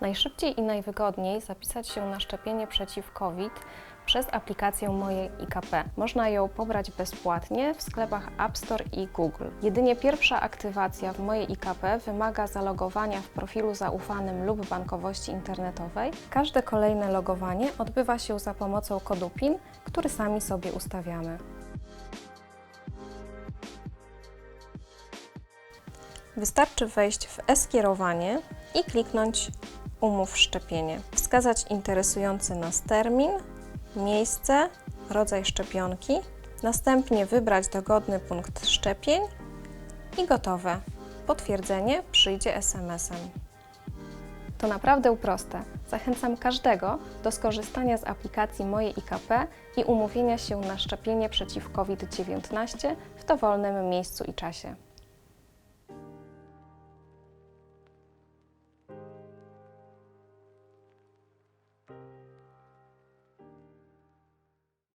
Najszybciej i najwygodniej zapisać się na szczepienie przeciw COVID przez aplikację Moje IKP. Można ją pobrać bezpłatnie w sklepach App Store i Google. Jedynie pierwsza aktywacja w Moje IKP wymaga zalogowania w profilu zaufanym lub bankowości internetowej. Każde kolejne logowanie odbywa się za pomocą kodu PIN, który sami sobie ustawiamy. Wystarczy wejść w e-skierowanie i kliknąć Umów szczepienie. Wskazać interesujący nas termin, miejsce, rodzaj szczepionki, następnie wybrać dogodny punkt szczepień i gotowe. Potwierdzenie przyjdzie SMS-em. To naprawdę proste. Zachęcam każdego do skorzystania z aplikacji Moje IKP i umówienia się na szczepienie przeciw COVID-19 w dowolnym miejscu i czasie.